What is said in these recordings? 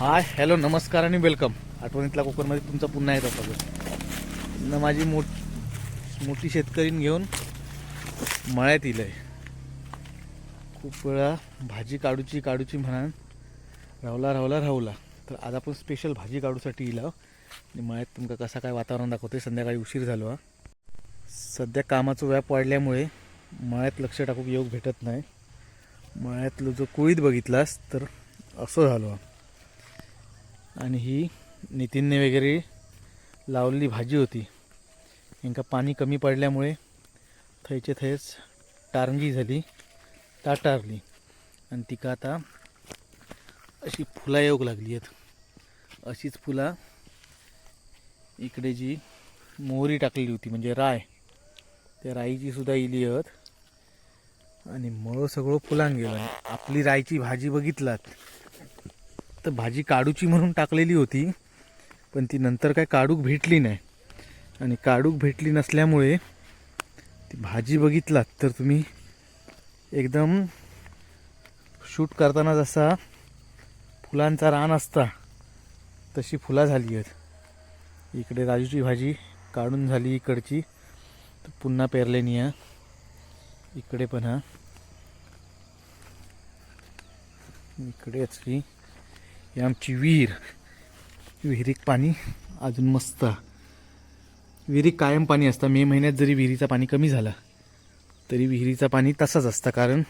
Hi hello नमस्कार आणि welcome. आठवणीतला कोकणमध्ये तुमचं पुन्हा येतो सगळं न माझी मोठ मोठी शेतकरीन घेऊन मळ्यात येईल आहे खूप वेळा भाजी काढूची काढूची म्हणान रावला रावला राहूला. तर आज आपण स्पेशल भाजी काढूसाठी येईल आणि मळ्यात तुमका कसा काय वातावरण दाखवते संध्याकाळी उशीर झालो हा. सध्या कामाचं व्याप वाढल्यामुळे मळ्यात लक्ष टाकूक योग भेटत नाही. मळ्यातलं जो कुळीत बघितलास तर असं झालो. हा. आणि ही नितीनने वगैरे लावलेली भाजी होती. यांका पाणी कमी पडल्यामुळे थंयचे थंयच टारंगी झाली ताटारली आणि तिका आता अशी फुला येऊक लागली आहेत. अशीच फुला इकडे जी मोहरी टाकलेली होती म्हणजे राय त्या राईची सुद्धा इली आहेत. आणि मळ सगळं फुलांग गेलं. आणि आपली रायची भाजी बघितलात. तर भाजी काढूची म्हणून टाकलेली होती पण ती नंतर काय काढूक भेटली नाही. आणि काढूक भेटली नसल्यामुळे ती भाजी बघितलात तर तुम्ही एकदम शूट करताना जसा फुलांचा रान असता तशी फुला झाली आहेत. इकडे राजूची भाजी काढून झाली इकडची तर पुन्हा पेरलेनी या इकडे पण हा. इकडेच की ही आमची विहीर. विहिरीक पाणी अजून मस्त. विहिरीक कायम पाणी असतं. मे महिन्यात जरी विहिरीचं पाणी कमी झालं तरी विहिरीचं पाणी तसंच असतं. कारण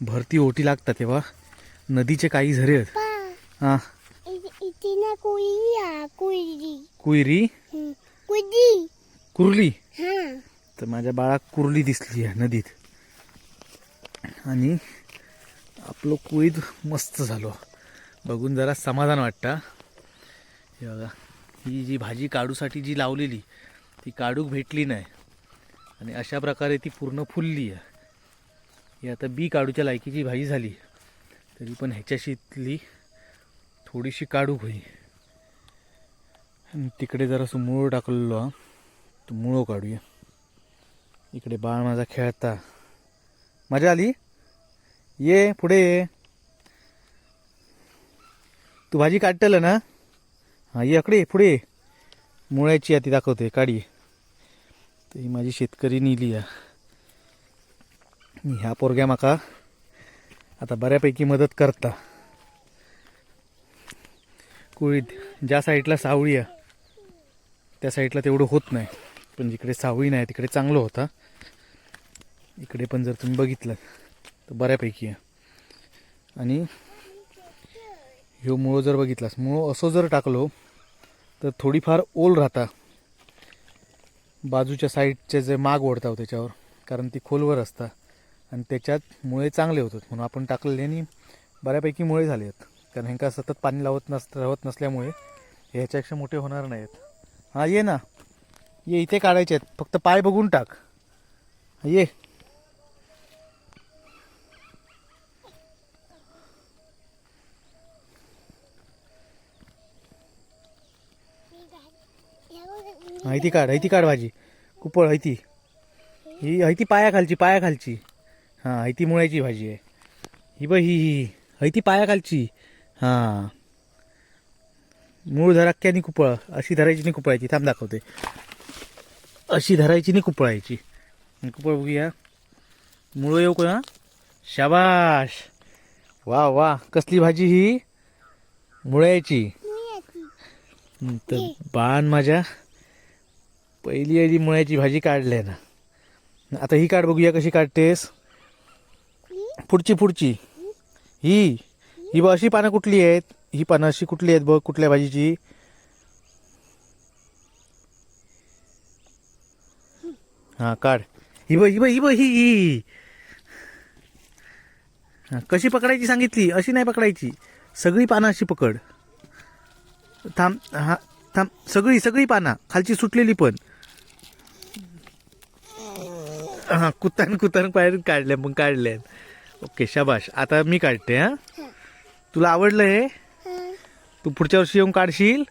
भरती ओटी लागतात तेव्हा. नदीचे काही झरे आहेत. हां. कोयरी कुर्ली? हा. तर माझ्या बाळाक कुर्ली दिसली आहे नदीत. आणि आपलं कुळीत मस्त झालो. बघून जरा समाधान वाटतं. हे बघा ही जी भाजी काढूसाठी जी लावलेली ती काढूक भेटली नाही. आणि अशा प्रकारे ती पूर्ण फुलली आहे. ही आता बी काढूच्या लायकीची भाजी झाली. तरी पण ह्याच्याशीतली थोडीशी काढूक होई. आणि तिकडे जरासं मूळ टाकलेलो हा तो मुळो काढूया. इकडे बाळ माझा खेळता. मजा आली? ये पुढे ये. तू भाजी काढतलं ना? हां ये पुढे. मुळ्याची आहे ती दाखवते काढी. तर ही माझी शेतकरी नेली आहे ह्या पोरग्या माका आता बऱ्यापैकी मदत करता. कुळीत ज्या साईडला सावळी आहे त्या साईडला तेवढं होत नाही. पण जिकडे सावळी नाही तिकडे चांगलं होता. इकडे पण जर तुम्ही बघितलं तर बऱ्यापैकी आहे. आणि ह्यो मुळो जर बघितलास मुळो असं जर टाकलो तर थोडीफार ओल राहता. बाजूच्या साईडचे जे माग ओढताव हो त्याच्यावर कारण ती खोलवर असता. आणि त्याच्यात मुळे चांगले होतात. म्हणून आपण टाकलेले आणि बऱ्यापैकी मुळे झाले आहेत. कारण ह्यांका सतत पाणी लावत नस राहत नसल्यामुळे ह्याच्यापेक्षा मोठे होणार नाहीत. हां ये ना. ये इथे काढायचे आहेत. फक्त पाय बघून टाक. ये. हैती काढ हैती काढ भाजी. कुपळ हैती. ही हैती पायाखालची पायाखालची. हां हैती मुळ्याची भाजी आहे. ही बघ ही ही हैती पायाखालची. हां. मूळ आणि कुपळ अशी धरायची नाही कुपळायची. थांब दाखवते. अशी धरायची नाही कुपळायची कुपळ बघूया. मुळ येऊ का? शाबाश. वा वा. कसली भाजी ही? मुळ्याची. तर बाण माझ्या पहिली आधी मुळ्याची भाजी काढल्या ना. आता ही काढ बघूया कशी काढतेस. पुढची पुढची. ही ही बघ अशी पानं कुठली आहेत? ही पानं अशी कुठली आहेत बघ कुठल्या भाजीची? हा काढ. ही बघ ही बघ ही बघ ही ही. हा, कशी पकडायची सांगितली? अशी नाही पकडायची. सगळी पानं अशी पकड. थांब हा थांब. सगळी सगळी पाना. खालची सुटलेली पण. हां कुतान कुतान बाहेर काढल्या मग काढल्या. ओके शाबाश. आता मी काढते हा? तुला आवडलं हे? तू पुढच्या वर्षी येऊन काढशील?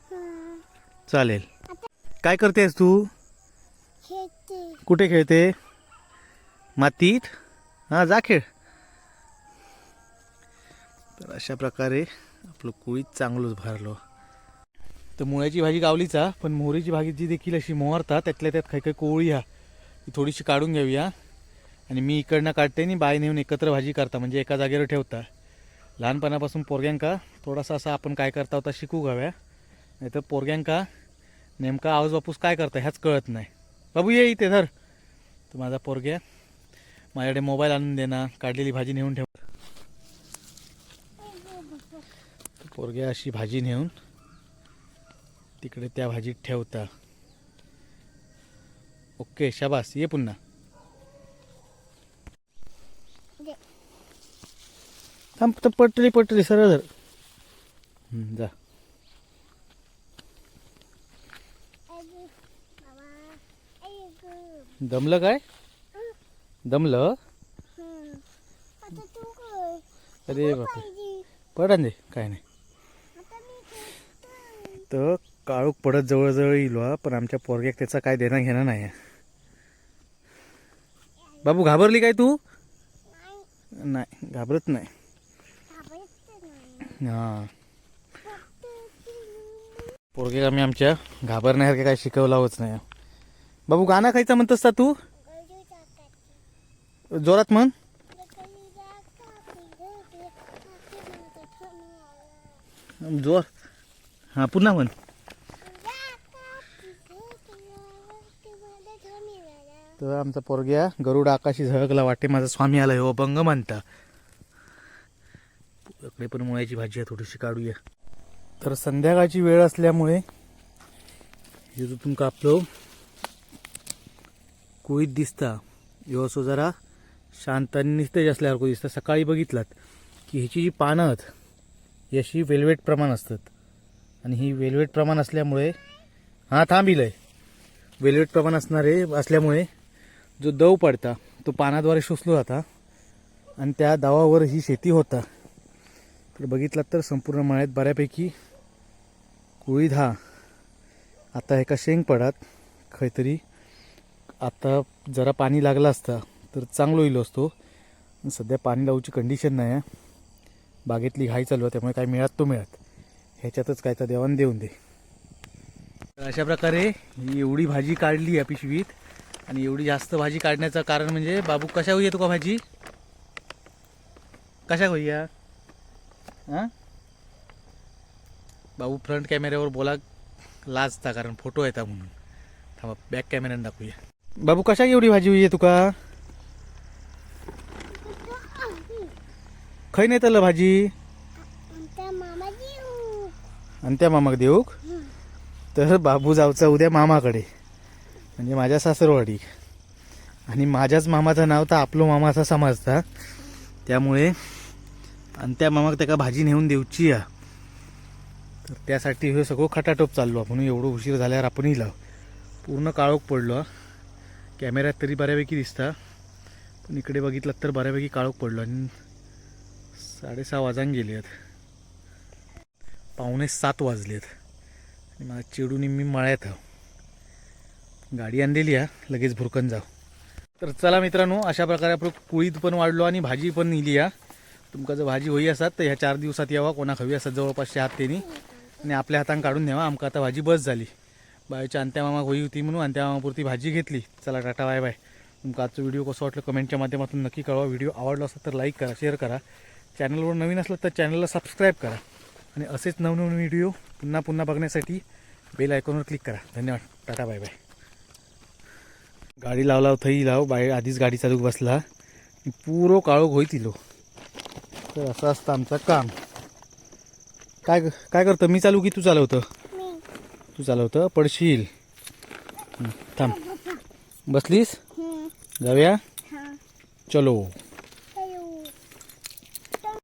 चालेल. काय करतेस तू? कुठे खेळते? मातीत? हां जा खेळ. तर अशा प्रकारे आपलं कुळीत चांगलंच भरलो. तर मुळ्याची भाजी गावलीचा पण मोहरीची भाजी जी देखील अशी मोहरता त्यातल्या त्यात काही काही कोळी हा. ती थोडीशी काढून घेऊया. आणि मी इकडनं काढते आणि बाय नेऊन एकत्र भाजी करता म्हणजे एका जागेवर ठेवता. लहानपणापासून पोरग्यांका थोडासा असा आपण काय करता होता शिकू घ्याव्या नाही तर पोरग्यांका नेमका आवाज बापूस काय करता ह्याच कळत नाही. बाबू ये इथे धर. तर माझा पोरग्या माझ्याकडे मोबाईल आणून देणार काढलेली भाजी नेऊन ठेव. पोरग्या अशी भाजी नेऊन तिकडे त्या भाजीत ठेवता ओके शाबास ये पुन्हा. थांब तर पटली पटली सरळ धर जा. दमलं काय दमलं. अरे बापरे. पडा दे काय नाही. तर काळूक पडत जवळजवळ येईल पण आमच्या पोरग्याक त्याचा काय देणं घेणं नाही. बाबू घाबरली काय तू नाही, घाबरत नाही. हां पोरगे आम्ही आमच्या घाबरण्यासारखे काय शिकवलावच नाही बाबू गाणं खायचं म्हणतस का तू. जोरात म्हण जोर हां पुन्हा म्हण तर आमचा पोरग्या गरुड आकाशी झळकला वाटे माझा स्वामी आला हो अभंग म्हणता. इकडे पण मुळ्याची भाजी आहे. थोडीशी काढूया. तर संध्याकाळची वेळ असल्यामुळे हे कापलो तुमका कुळीत दिसता ह्यो असो जरा शांत आणि निस्तेज असल्यासारखं दिसतं. सकाळी बघितलात की ह्याची जी पानं आहेत ही अशी वेल्वेट प्रमाण असतात. आणि ही वेल्वेट प्रमाण असल्यामुळे हां थांबिलंय. वेल्वेट प्रमाण असणारे असल्यामुळे जो दव पडता तो पानाद्वारे शोषलो जाता आणि त्या दवावर ही शेती होता. तर बघितलात तर संपूर्ण मळ्यात बऱ्यापैकी कुळीद हा आता एका शेंग पडात. खंयतरी आता जरा पाणी लागलं असता तर चांगलो येलो असतो. सध्या पाणी लावूची कंडिशन नाही आहे. बागेतली घाई चालू आहे त्यामुळे काय मिळत तो मिळत. ह्याच्यातच काय तर देवाण देऊन दे. तर अशा प्रकारे ही एवढी भाजी काढली या पिशवीत. आणि एवढी जास्त भाजी काढण्याचं कारण म्हणजे बाबू कशा होई येतो का भाजी? कशा होईया हां? बाबू फ्रंट कॅमेऱ्यावर बोला लाजता कारण फोटो येता म्हणून. थांबा बॅक कॅमेऱ्याने दाखवूया. बाबू कशा एवढी भाजी होई तुका? खै नाही त्याला भाजी. आणि त्या मामाक देऊक? तर बाबू जाऊचा उद्या मामाकडे. म्हणजे माझ्या सासरवाडी. आणि माझ्याच मामाचं नाव तर आपलो मामा असा समजता. त्यामुळे आणि त्या मामाक त्याका भाजी नेऊन देऊची या. तर त्यासाठी हे सगळं खटाटोप चाललो आपण. एवढं उशीर झाल्यावर आपण लाव. पूर्ण काळोख पडलो. कॅमेऱ्यात तरी बऱ्यापैकी दिसता. पण इकडे बघितलं तर बऱ्यापैकी काळोख पडलो. आणि साडेसहा वाजांक गेले आहेत पावणे सात वाजलेत. आणि मला चिडून मी मळ्यात आहो. गाडी आणलेली आहे. लगेच भुरकन जाऊ. तर चला मित्रांनो अशा प्रकारे आपण कुळीत पण वाढलो आणि भाजी पण नेली या तुमका जर भाजी होई असतात तर ह्या चार दिवसात यावा कोणा हवी असतात जवळपासच्या हात त्यांनी आणि आपल्या हातान काढून न्यावा आमका आता भाजी बस झाली. बायच्या अंत्या मामा होई होती म्हणून अंत्या मामापुरती भाजी घेतली. चला टाटा बाय बाय. तुमका आजचा व्हिडिओ कसं वाटलं कमेंटच्या माध्यमातून नक्की कळवा. व्हिडिओ आवडला असेल तर लाईक करा शेअर करा. चॅनलवर नवीन असलं तर चॅनलला सबस्क्राईब करा. आणि असेच नवनवीन व्हिडिओ पुन्हा पुन्हा बघण्यासाठी बेल आयकॉनवर क्लिक करा. धन्यवाद. Ta-ta bye bye. गाडी लावला थई लाव बाय आधीच गाडी चालू बसला. पुरो काळोख होईतिलो तर असं असतं आमचं काम. काय काय करतं? मी चालू की तू चालवतं? तू चालवतं? पडशील. थांब. बसलीस. जाऊया? चलो.